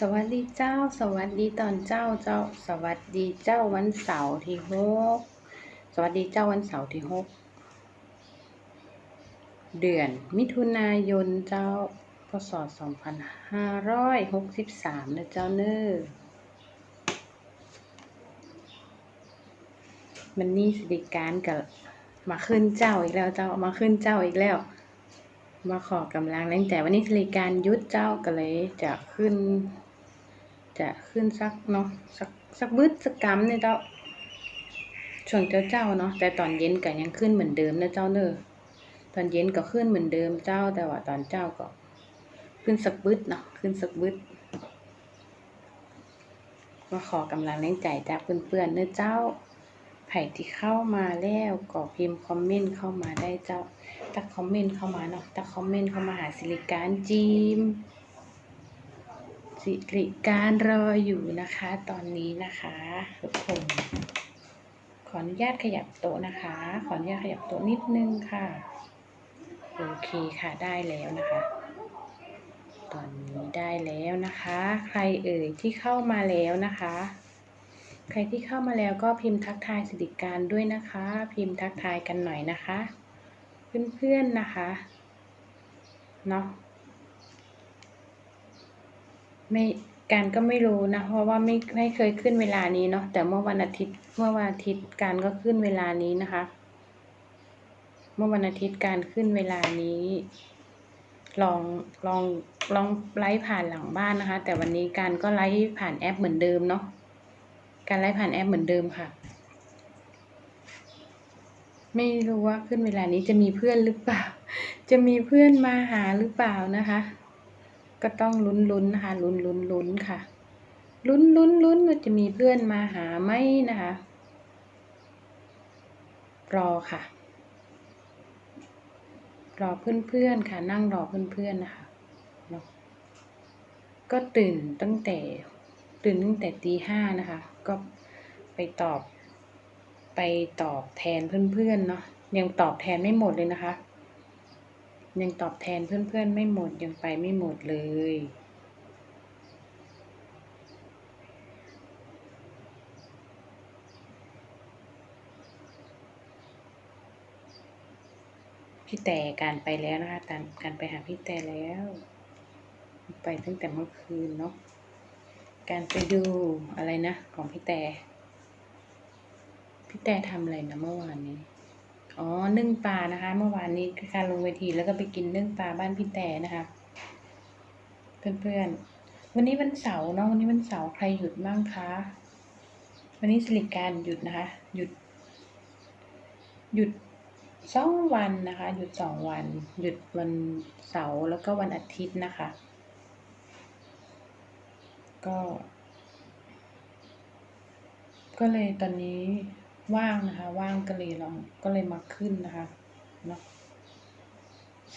สวัสดีเจ้า สวัสดีตอนเจ้าเจ้า สวัสดีเจ้าวันเสาร์ที่หกสวัสดีเจ้าวันเสาร์ที่หกเดือนมิถุนายนเจ้าพศสองพันห้าร้อยหกสิบสามนะเจ้าเนอ้อมันนี่สิริการกับมาขึ้นเจ้าอีกแล้วเจ้ามาขึ้นเจ้าอีกแล้ว มาขอกำลังแรงแต่วันนี้สริการยุดเจ้าก็เลยจะขึ้น จะขึ้นสักเนาะสักสักบึ้ดสักกำเนี่ยเจ้าช่วงเจ้าเจ้าเนาะแต่ตอนเย็นก็ยังขึ้นเหมือนเดิมนะเจ้าเนอตอนเย็นก็ขึ้นเหมือนเดิมเจ้าแต่ว่าตอนเจ้าก็ขึ้นสักบึ้ดเนาะขึ้นสักบึ้ดมาขอกำลังแรงใจจากเพื่อนๆเนอเจ้าไผ่ที่เข้ามาแล้วก็พิมพ์คอมเมนต์เข้ามาได้เจ้าถ้าคอมเมนต์เข้ามาเนาะถ้าคอมเมนต์เข้ามาหาสิริการจีม สิริการรออยู่นะคะ ตอนนี้นะคะทุกคนขออนุญาตขยับโต๊ะนะคะ ขออนุญาตขยับโต๊ะนิดนึงค่ะ โอเคค่ะได้แล้วนะคะ ตอนนี้ได้แล้วนะคะ ใครเอ่ยที่เข้ามาแล้วนะคะ ใครที่เข้ามาแล้วก็พิมพ์ทักทายสิริการด้วยนะคะ พิมพ์ทักทายกันหน่อยนะคะ เพื่อนๆนะคะเนาะ ไม่การก็ไม่รู้นะ เพราะว่าไม่ไม่เคยขึ้นเวลานี้เนาะแต่เมื่อวันอาทิตย์เมื่อวันอาทิตย์การก็ขึ้นเวลานี้นะคะ เมื่อวันอาทิตย์การขึ้นเวลานี้ ลองลองลองไลฟ์ผ่านหลังบ้านนะคะ แต่วันนี้การก็ไลฟ์ผ่านแอปเหมือนเดิมเนาะการไลฟ์ผ่านแอปเหมือนเดิมค่ะ ไม่รู้ว่าขึ้นเวลานี้จะมีเพื่อนหรือเปล่า จะมีเพื่อนมาหาหรือเปล่านะคะ ก็ต้องลุ้นลุ้นนะคะ ลุ้นลุ้นลุ้นค่ะ ลุ้นลุ้นลุ้นว่าจะมีเพื่อนมาหาไหมนะคะ รอค่ะ รอเพื่อนๆค่ะ นั่งรอเพื่อนๆนะคะเนาะก็ตื่นตั้งแต่ตื่นตั้งแต่ตีห้านะคะ ก็ไปตอบ ไปตอบแทนเพื่อนๆเนาะยังตอบแทนไม่หมดเลยนะคะ ยังตอบแทนเพื่อนๆไม่หมดยังไปไม่หมดเลย พี่แต่การไปแล้วนะคะการการไปหาพี่แต่แล้ว ไปตั้งแต่เมื่อคืนเนาะการไปดูอะไรนะ ของพี่แต่พี่แต่ทำอะไรนะเมื่อวานนี้ อ๋อนึ่งปลานะคะ เมื่อวานนี้การลงเวทีแล้วก็ไปกินนึ่งปลาบ้านพี่แต่นะคะ เพื่อนๆ วันนี้วันเสาร์เนาะวันนี้วันเสาร์ใครหยุดบ้างคะ วันนี้สิริการหยุดนะคะ หยุด หยุดสองวันนะคะ หยุดสองวัน หยุดวันเสาร์แล้วก็วันอาทิตย์นะคะ ก็ ก็เลยตอนนี้ ว่างนะคะ ว่างก็เลยลองก็เลยมาขึ้นนะคะเนาะ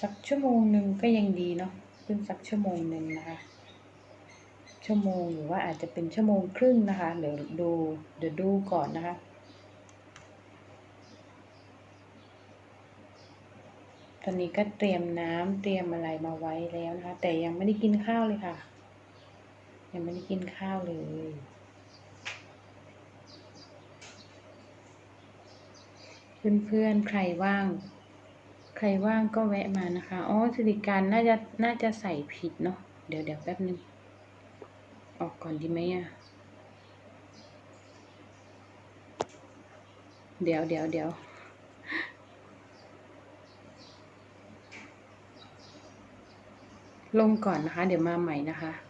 สักชั่วโมงหนึ่งก็ยังดีเนาะขึ้นสักชั่วโมงหนึ่งนะคะ ชั่วโมงหรือว่าอาจจะเป็นชั่วโมงครึ่งนะคะ เดี๋ยวดูเดี๋ยวดูก่อนนะคะตอนนี้ก็เตรียมน้ำเตรียมอะไรมาไว้แล้วนะคะ แต่ยังไม่ได้กินข้าวเลยค่ะ ยังไม่ได้กินข้าวเลย เพื่อนๆ ใครว่าง ใครว่างก็แวะมานะคะ อ๋อสิริการน่าจะน่าจะใส่ผิดเนาะ เดี๋ยวเดี๋ยวแป๊บนึง ออกก่อนดีไหมอะเดี๋ยวเดี๋ยวเดี๋ยวลงก่อนนะคะ เดี๋ยวมาใหม่นะคะ